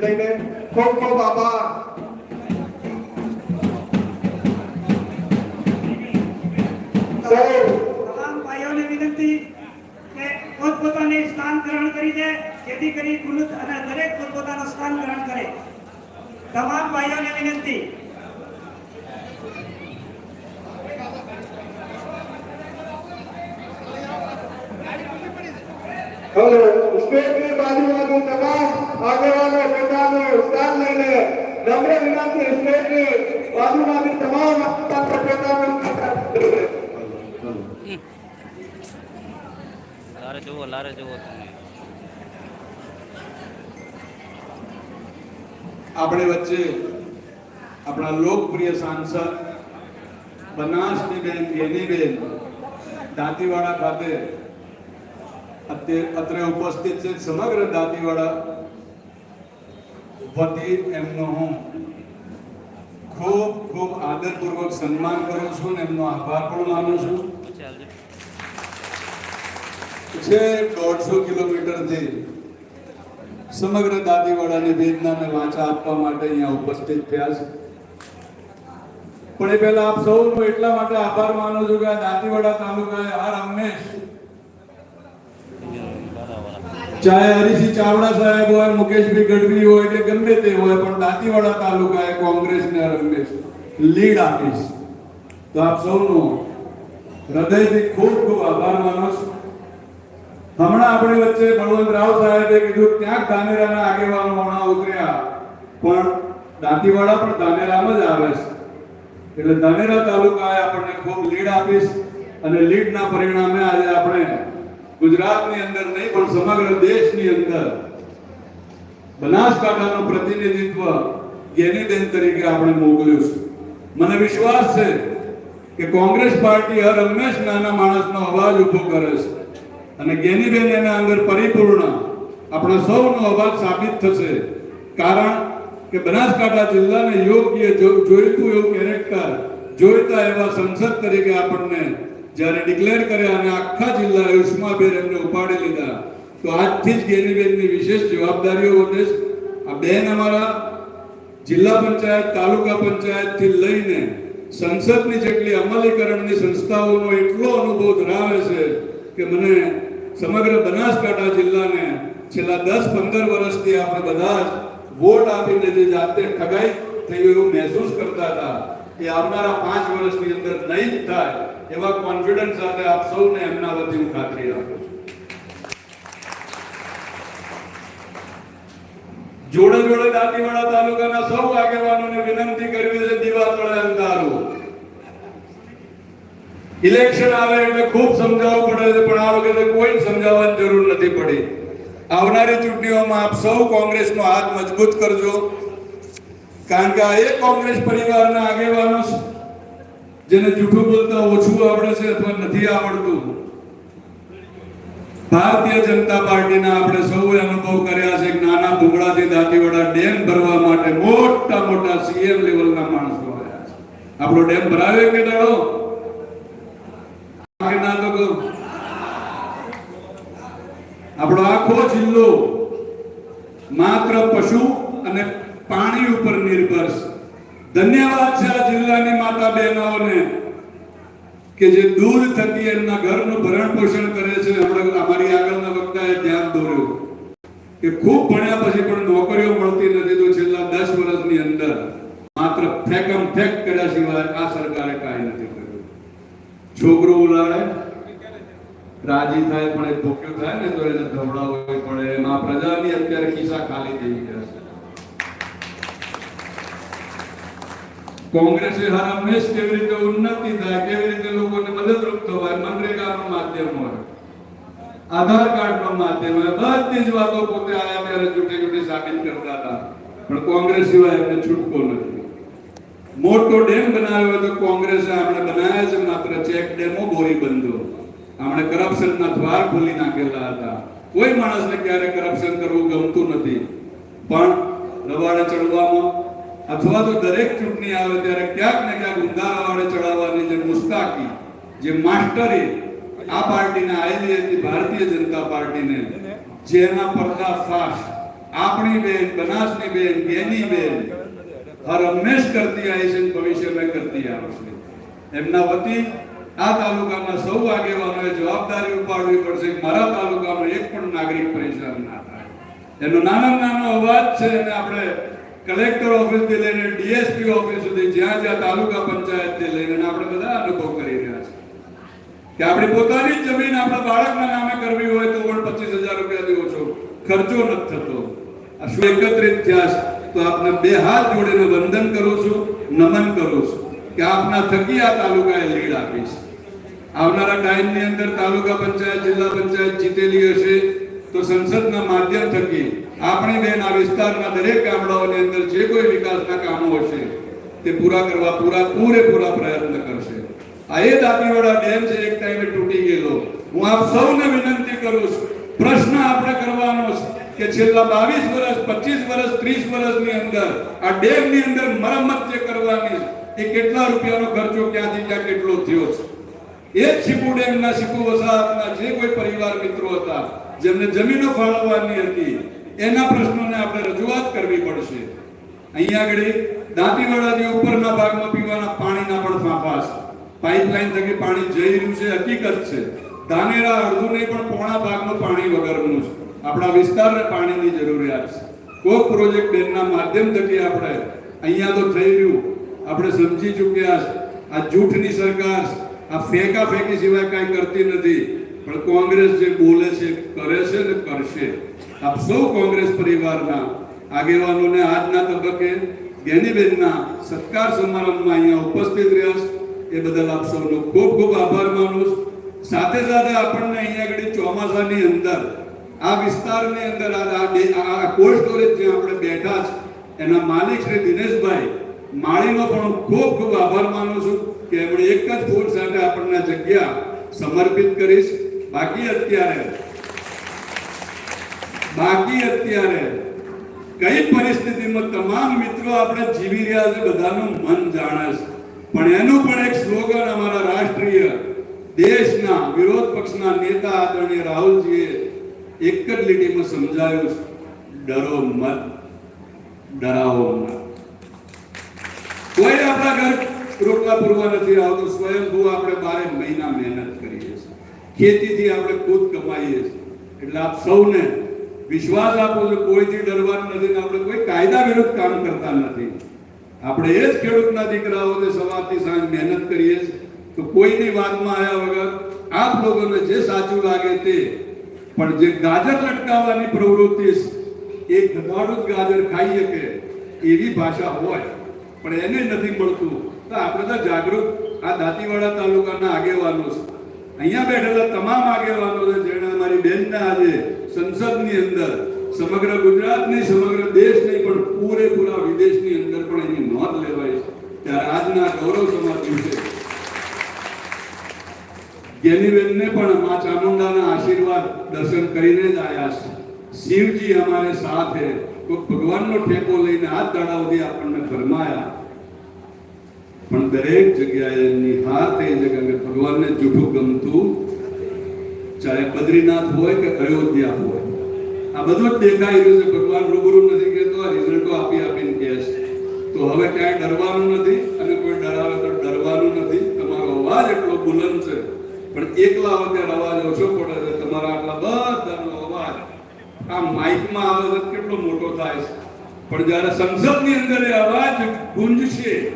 Stage લઈને ખૂબ ખૂબ આભાર. તમામ ભાઈઓને વિનંતી કે પોતપોતાને સ્થાન ગ્રહણ કરી દે જેથી કરી ગુરુદ અને દરેક પોતપોતાનું સ્થાન ગ્રહણ કરે. તમામ ભાઈઓને વિનંતી. હવે સ્ટેજની બાજુમાં તમામ આગેવાનો પોતાનું સ્થાન લઈને નમ્ર વિનંતી સ્ટેટની બાજુમાંથી તમામ. લારે જુઓ લારે જુઓ તમે આપણે વચ્ચે આપણા લોકપ્રિય સાંસદ બનાસની બેન ગેનીબેન દાંતીવાડા ખાતે અત્યારે અત્રે ઉપસ્થિત છે સમગ્ર દાંતીવાડા વતી એમનો હું ખૂબ ખૂબ આદરપૂર્વક સન્માન કરું છું ને એમનો આભાર પણ માનું છું. છે દોઢસો કિલોમીટરથી સમગ્ર દાદીવાડાની વેદનાને વાંચા આપવા માટે અહીંયા ઉપસ્થિત થયા છે. પણ એ પહેલા આપ સૌનો એટલા માટે આભાર માનું છું કે દાંતીવાડા તાલુકાએ આ રમેશ ચાહે હરીસિંહ ચાવડા સાહેબ હોય, મુકેશભાઈ ગઢવી હોય કે ગમે તે હોય, પણ દાંતીવાડા તાલુકાએ કોંગ્રેસને આ રમેશ લીડ આપીશ. તો આપ સૌનો હૃદયથી ખૂબ ખૂબ આભાર માનો હમણાં આપણી વચ્ચે બળવંત રાવ સાહેબે કીધું, ક્યાંક ધાનેરાના આગેવાનો હમણાં ઉતર્યા. પણ દાંતીવાડા પણ ધાનેરામાં જ આવે છે. એટલે ધાનેરા તાલુકાએ આપણને ખૂબ લીડ આપીશ અને લીડના પરિણામે આજે આપણે ગુજરાતની અંદર નહીં, પણ સમગ્ર દેશની અંદર બનાસકાંઠાનું પ્રતિનિધિત્વ ગેનીબેન તરીકે આપણે મોકલ્યું છે. મને વિશ્વાસ છે કે કોંગ્રેસ પાર્ટી હર હંમેશ નાના માણસનો અવાજ ઊભો કરે છે. અને ગેનીબેન એના અંદર પરિપૂર્ણ આપણા સૌનો અવાજ સાબિત થશે. કારણ કે બનાસકાંઠા જિલ્લાને યોગ્ય જોઈતું એવું કેરેક્ટર જોઈતા એવા સંસદ તરીકે આપણને જ્યારે ડિક્લેર કર્યા અને આખા જિલ્લા ઉષ્માભેર એમને ઉપાડી લીધા, તો આજથી જ ગેનીબેનની વિશેષ જવાબદારીઓ વધે આ બેન અમારા જિલ્લા પંચાયત, તાલુકા પંચાયતથી લઈને સંસદની જેટલી અમલીકરણની સંસ્થાઓનો એટલો અનુભવ ધરાવે છે કે મને સમગ્ર બનાસકાંઠા જિલ્લાને છેલ્લા દસ પંદર વર્ષથી આપણે બધા જ વોટ આપીને જે જાતે ઠગાઈ થયું એવું મહેસૂસ કરતા હતા એ આવનારા પાંચ વર્ષની અંદર નહીં થાય. એવા કોન્ફિડન્સ સાથે આપ સૌને એમના વતી હું ખાતરી રાખું છું. જોડે જોડે દાંતીવાડા તાલુકાના સૌ આગેવાનોને વિનંતી કરવી છે દીવા તળે ઇલેક્શન આવે એટલે ખૂબ સમજાવવું પડે છે, પણ આ વખતે કોઈ સમજાવવાની જરૂર નથી પડી. આવનારી ચૂંટણીઓમાં આપ સૌ કોંગ્રેસનો હાથ મજબૂત કરજો. કારણ કે આ એ કોંગ્રેસ પરિવારના આગેવાનો જેને જૂઠું બોલતા ઓછું આવડે છે અથવા નથી આવડતું. ભારતીય જનતા પાર્ટીના આપણે સૌએ અનુભવ કર્યા છે નાના ભૂંગળાથી દાંતીવાડા ડેમ ભરવા માટે મોટા મોટા સીએમ લેવલના માણસો આવ્યા છે. આપણો ડેમ ભરાવે કે દાડો આપણો આખો જિલ્લો માત્ર પશુ અને પાણી ઉપર નિર્ભર છે. ધન્યવાદ છે આ જિલ્લાની માતા બહેનોને કે જે દૂર થતી એમના ઘરનું ભરણ પોષણ કરે છે. અમારી આગળના વક્તાએ ધ્યાન દોર્યું કે ખૂબ ભણ્યા પછી પણ નોકરીઓ મળતી નથી તો છેલ્લા દસ વર્ષની અંદર માત્ર ફેકમ ફેક કર્યા સિવાય આ સરકારે કાંઈ નથી કર્યું. છોકરો ઉલાડે રાજી થાય પણ એ ભૂખ્યો થાય ને તો એને ધવડાવવું પડે. એમાં પ્રજાની અત્યારે ખિસ્સા ખાલી થઈ ગયા છે. કોંગ્રેસે હર કેવી રીતે ઉન્નતિ થાય, કેવી રીતે લોકોને મદદરૂપ થવાય, મનરેગાનું માધ્યમ હોય, આધાર કાર્ડનું માધ્યમ હોય, બધી જ વાતો પોતે આયા ત્યારે જૂઠી જૂઠી સાબિત કરતા હતા. પણ કોંગ્રેસ સિવાય એમને છૂટકો નથી. મોટો ડેમ બનાવ્યો તો કોંગ્રેસે આપણે બનાવ્યા છે, માત્ર ચેક ડેમો ભોરી બંધો. આપણે કરપ્શનના દ્વાર ખોલી નાખેલા હતા. કોઈ માણસને ક્યારે કરપ્શન કરવું ગમતું નથી. પણ રવાડે ચડવામાં અથવા તો દરેક ચૂંટણી આવે ત્યારે ક્યાંક ને ક્યાંક ઊંધા ચડાવવાની જે મુસ્તાકી, જે માસ્ટરી આ પાર્ટીને આવેલી હતી, ભારતીય જનતા પાર્ટીને, જેના પર્દાફાશ, આપણી બેન, બનાસની બેન, ગેની બેન, હર હંમેશ કરતી આવી છે ભવિષ્યમાં કરતી આવશે એમના વતી આ તાલુકાના સૌ આગેવાનોએ જવાબદારી ઉપાડવી પડશે મારા તાલુકાનો એક પણ નાગરિક પરેશાન ના થાય. એનો નાનો નાનો અવાજ છે અને આપણે કલેક્ટર ઓફિસથી લઈને ડીએસપી ઓફિસ સુધી જ્યાં જ્યાં તાલુકા પંચાયતથી લઈને આપણે બધા અનુભવ કરી રહ્યા છે કે આપણી પોતાની જમીન આપણા બાળકના નામે કરવી હોય તો પણ પચીસ હજાર રૂપિયાથી ઓછો ખર્ચો નથી થતો. શું એકત્રિત થયા છે? તો આપને બે હાથ જોડીને વંદન કરું છું, નમન કરું છું કે આપના થકી આ તાલુકાએ લીડ આપી છે. આવનારા ટાઈમની અંદર તાલુકા પંચાયત, જિલ્લા પંચાયત જીતેલી હશે તો સંસદના માધ્યમ થકી આપણી બેન આ વિસ્તારના દરેક ગામડાઓની અંદર જે કોઈ વિકાસના કામો હશે, તે પૂરા કરવા પૂરા પૂરેપૂરા પ્રયત્ન કરશે. આ એ દાંતીવાડા ડેમ છે, એક ટાઈમે તૂટી ગયેલો. હું આપ સૌને વિનંતી કરું છું, પ્રશ્ન આપણે કરવાનો છે કે છેલ્લા બાવીસ વર્ષ પચીસ વર્ષ ત્રીસ વર્ષની અંદર આ ડેમની અંદર મરમત જે કરવાની એ કેટલા રૂપિયાનો ખર્ચો ક્યાંથી ક્યાં કેટલો થયો છે? એ જ શીપુ ડેમના, શીપુ વસાહતના જે કોઈ પરિવાર મિત્રો હતા, જેમને જમીનો ફાળવવાની હતી એના પ્રશ્નોને આપણે રજૂઆત કરવી પડશે. અહીંયા આગળ દાંતીવાડાની ઉપરના ભાગમાં પીવાના પાણીના પણ ફાંફા છે. પાઇપલાઇન થકી પાણી જઈ રહ્યું છે, હકીકત છે. ધાનેરા અડધું નહીં, પણ પોણા ભાગનું પાણી વગરનું છે. આપણા વિસ્તારને પાણીની જરૂરિયાત છે. કોક પ્રોજેક્ટ બેનના માધ્યમ થકી આપણે અહીંયા તો થઈ રહ્યું. આપણે સમજી ચૂક્યા છે. આ જૂઠની સરકાર આ ફેંકા ફેંકી સિવાય કાંઈ કરતી નથી. પણ કોંગ્રેસ જે બોલે છે, કરે છે ને કરશે. આપ સૌ કોંગ્રેસ પરિવારના આગેવાનોને આજના તબક્કે જ્ઞાનીબેનના સત્કાર સમારંભમાં અહીંયા ઉપસ્થિત રહ્યા એ બદલ આપ સૌનો ખૂબ ખૂબ આભાર માનું છું. સાથે સાથે આપણને અહીંયા આગળ ચોમાસાની અંદર, આ વિસ્તારની અંદર, આ આ કોલ્ડ સ્ટોરેજ જ્યાં આપણે બેઠા છે, એના માલિક શ્રી દિનેશભાઈ માળીનો પણ ખૂબ ખૂબ આભાર માનું છું કે એમણે એક જ ફૂડ સાથે આપણને જગ્યા સમર્પિત કરીશ બાકી અત્યારે બાકી અત્યારે કઈ પરિસ્થિતિમાં તમામ મિત્રો આપણે જીવી રહ્યા છે બધાનું મન જાણે છે. પણ એનું પણ એક સ્લોગન અમારા રાષ્ટ્રીય દેશના વિરોધ પક્ષના નેતા આદરણીય રાહુલજીએ એક જ લીટીમાં સમજાવ્યું છે. ડરો મત. ડરાવો મત. કોઈ આપણા ઘર રોટલા પૂરવા નથી આવતું. સ્વયંભૂ આપણે બારે મહિના મહેનત કરીએ છીએ. ખેતીથી આપણે ખુદ કમાઈએ છીએ. એટલે આપ સૌને વિશ્વાસ આપો છો કોઈથી ડરવાનું નથી આપણે કોઈ કાયદા વિરુદ્ધ કામ કરતા નથી. આપણે એ જ ખેડૂતના દીકરાઓ સવારથી સાંજ મહેનત કરીએ તો કોઈની વાતમાં આવ્યા વગર આપ લોકોને જે સાચું લાગે તે. પણ જે ગાજર લટકાવવાની પ્રવૃત્તિ એ ગધાડું ગાજર ખાઈ શકે એવી ભાષા હોય, પણ એને નથી મળતું. તો આપણે તો જાગૃત આ દાંતીવાડા તાલુકાના આગેવાનો છે. અહીંયા બેઠેલા તમામ આગેવાનો છે જેણે અમારી આજે સંસદની અંદર, સમગ્ર ગુજરાતની, સમગ્ર દેશની, પણ પૂરેપૂરા વિદેશની અંદર પણ એની નોંધ લેવાય છે. ત્યારે આજના ગૌરવ સમાજ દિવસે જ્ઞાનીબેનને પણ મા ચામુંડાના આશીર્વાદ દર્શન કરીને જ આવ્યા છે. શિવજી અમારે સાથે કોઈ ભગવાનનો ઠેકો લઈને હાથ દાડા સુધી આપણને ફરમાયા. પણ દરેક જગ્યાએ એમની હાર થઈ છે કારણ કે ભગવાનને જૂઠું ગમતું ચાહે બદ્રીનાથ હોય કે અયોધ્યા હોય. આ બધું જ દેખાઈ રહ્યું છે. ભગવાન રૂબરૂ નથી કહેતો, આ રિઝલ્ટો આપી આપીને કહે છે. તો હવે ક્યાંય ડરવાનું નથી અને કોઈ ડરાવે તો ડરવાનું નથી. તમારો અવાજ એટલો બુલંદ છે. પણ એકલા આવે અવાજ ઓછો પડે છે. તમારા આટલા બધાનો અવાજ આ માઇકમાં આવે છે, કેટલો મોટો થાય છે. પણ જ્યારે સંસદની અંદર એ અવાજ ગુંજશે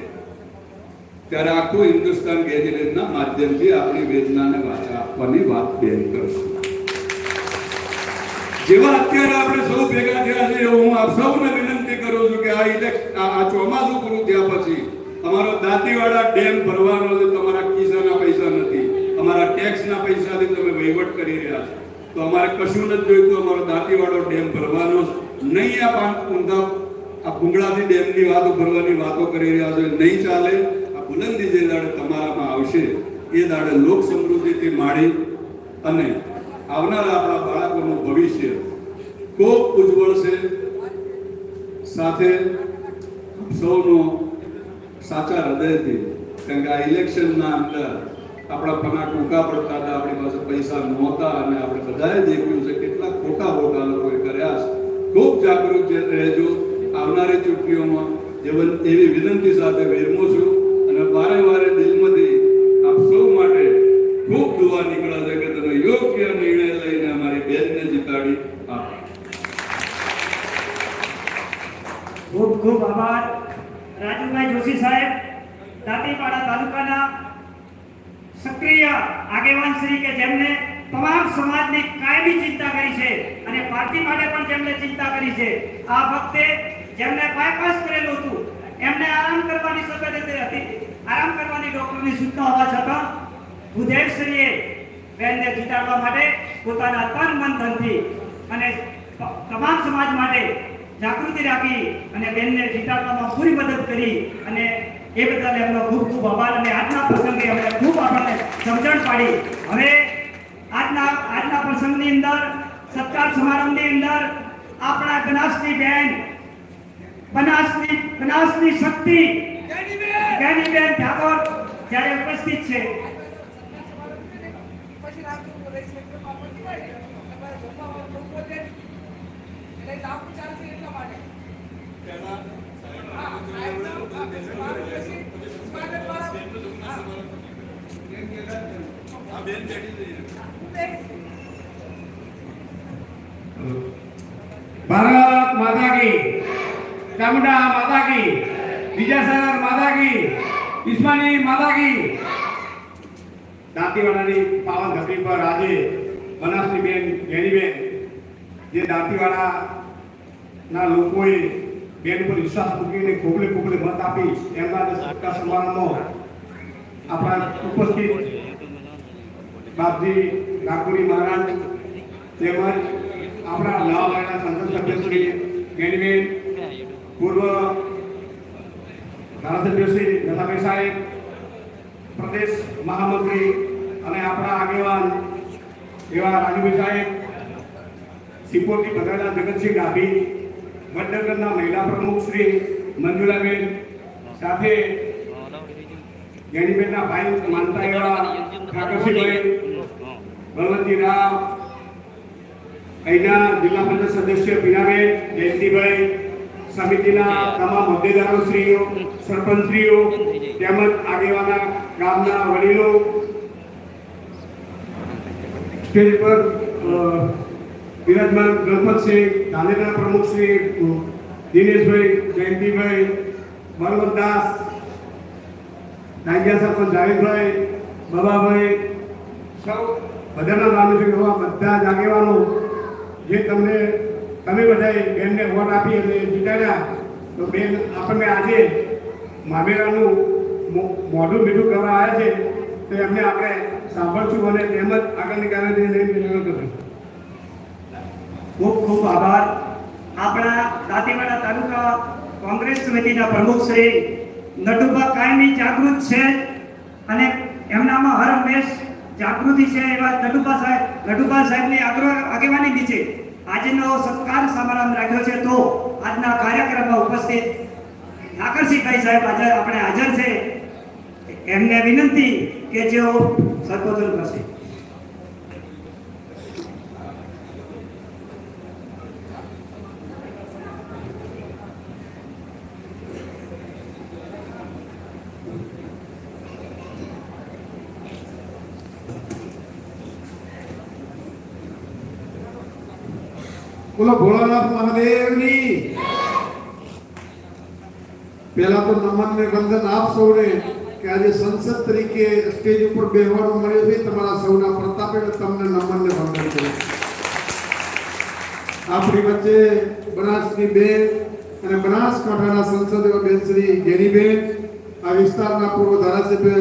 ત્યારે આખું હિન્દુસ્તાન ગેજેટના માધ્યમથી આપણી વેદનાને વાચા આપવાની વાત બેન કરશું. જેવા અત્યારે આપણે સૌ ભેગા થયા છે હું આપ સૌને વિનંતી કરું છું કે આ ઇલેક્શન આ ચોમાસું પૂરું થયા પછી અમારો દાંતીવાડા ડેમ ભરવાનો છે, તમારા ખિસ્સાના પૈસા નથી, અમારા ટેક્સના પૈસાથી તમે વહીવટ કરી રહ્યા છો. તો અમારે કશું નથી જોઈતું, અમારો દાંતીવાડો ડેમ ભરવાનો. નહીં આ ઊંધા આ ભૂંગળાથી ડેમની વાતો ભરવાની વાતો કરી રહ્યા છો, નહીં ચાલે. બુલંદી જે દાડે તમારામાં આવશે, એ દાડે લોક સમૃદ્ધિથી માળી અને આવનારા આપણા બાળકોનું ભવિષ્ય ખૂબ ઉજ્જવળ છે. સાથે સૌનો સાચા હૃદયથી, કારણ કે આ ઇલેક્શનના અંદર આપણા પના ટૂંકા પડતા હતા, આપણી પાસે પૈસા નહોતા અને આપણે બધાએ દેખ્યું છે કેટલા ખોટા ખોટા લોકોએ કર્યા છે. ખૂબ જાગૃત રહેજો. આવનારી ચૂંટણીઓમાં એવી વિનંતી સાથે વિરમું છું. અને વારે વારે દિલમાંથી આપ સૌ માટે ખૂબ દુઆ નીકળે છે તમે યોગ્ય નિર્ણય લઈને અમારી બેનને જીતાડી ખૂબ ખૂબ આભાર. રાજુભાઈ જોશી સાહેબ દાંતીવાડા તાલુકાના સક્રિય આગેવાન શ્રી કે જેમને તમામ સમાજની કાયમી ચિંતા કરી છે અને પાર્ટી માટે પણ જેમને ચિંતા કરી છે, આ વખતે જેમને બાયપાસ કરેલું હતું, એમને આરામ કરવાની સબત હતી. આરામ કરવાની ડોક્ટરની સૂચના હોવા છતાં ભૂદેવશ્રીએ બેનને જીતાડવા માટે પોતાના તન મન ધનથી અને તમામ સમાજ માટે જાગૃતિ રાખી અને બેનને જીતાડવામાં પૂરી મદદ કરી અને એ બદલ એમનો ખૂબ ખૂબ આભાર અને આજના પ્રસંગે એમણે ખૂબ આપણને સમજણ પાડી. હવે આજના આજના પ્રસંગની અંદર, સત્કાર સમારંભની અંદર આપણા બનાસની બેન, બનાસની બનાસની શક્તિ જ્ઞાનીબેન ઠાકોર જ્યારે ઉપસ્થિત છે. ભારત માતા કી ચામુંડા માતા કી વિજયસાગર માતા કી ઈસ્માની માતા કી દાંતીવાડાની પાવન ધરતી પર આજે બનાસની બેન જે દાંતીવાડાના લોકોએ બેન પર વિશ્વાસ મૂકીને ખોબલે ખોબલે મત આપી, એમના સત્કાર સમારંભમાં આપણા ઉપસ્થિત બાપજી ઠાકોરી મહારાજ તેમજ આપણા નવા સંસદ સભ્ય શ્રી પૂર્વ ધારાસભ્ય શ્રી નથાભાઈ સાહેબ, પ્રદેશ મહામંત્રી અને આપણા આગેવાન એવા રાજુભાઈ સાહેબ સિપોરથી બધાના જગતસિંહ ડાભી, વડનગરના મહિલા પ્રમુખ શ્રી મંજુલાબેન, સાથે ગેનીબેનના ભાઈ માનતા એવા ઠાકરસિંહભાઈ બળવંતી રાવ, અહીંના જિલ્લા પંચાયત સદસ્ય પીનાબેન, જયંતિભાઈ સમિતિના તમામ હોદ્દેદારો શ્રીઓ સરપંચશ્રીઓ તેમજ આગેવાના ગામના વડીલો સ્ટેજ પર અ, બિરાજમાન ગણપતસિંહ ધાનેરા પ્રમુખ શ્રી દિનેશભાઈ જયંતિભાઈ બળવંતદાસ નાગ્યા સરપંચ જાવેદભાઈ બાબાભાઈ સૌ બધાના નામે છે બધા જ આગેવાનો જે તમને તમે બધાએ બેનને વોટ આપી અને જીતાડ્યા. તો બેન, આપણને આજે મામેરાનું મોઢું મીઠું કરવા આવ્યા છે. તો એમને આપણે સાંભળશું અને તેમજ આગળની કાર્યવાહી ખૂબ ખૂબ આભાર. આપણા દાંતીવાડા તાલુકા કોંગ્રેસ સમિતિના પ્રમુખ શ્રી નટુભા કાયમી જાગૃત છે અને એમનામાં હર હંમેશ જાગૃતિ છે એવા નટુભા સાહેબ, નટુભા સાહેબની આગેવાની નીચે આજનો સત્કાર સમારંભ રાખ્યો છે તો આજના કાર્યક્રમમાં ઉપસ્થિત ઠાકરસિંહભાઈ સાહેબ આજે આપણે હાજર છે. એમને વિનંતી કે જેઓ સંબોધન કરશે બોલો, ભોળાનાથ મહાદેવની. પહેલા તો નમન ને વંદન આપ સૌને કે આજે સંસદ તરીકે સ્ટેજ ઉપર બેહવાનું મળ્યું છે, તમારા સૌના પ્રતાપે તમને નમન ને વંદન કરું આપણી વચ્ચે બનાસની બેન અને બનાસકાંઠાના સંસદ એવા બેન શ્રી ગેરીબેન, આ વિસ્તારના પૂર્વ ધારાસભ્ય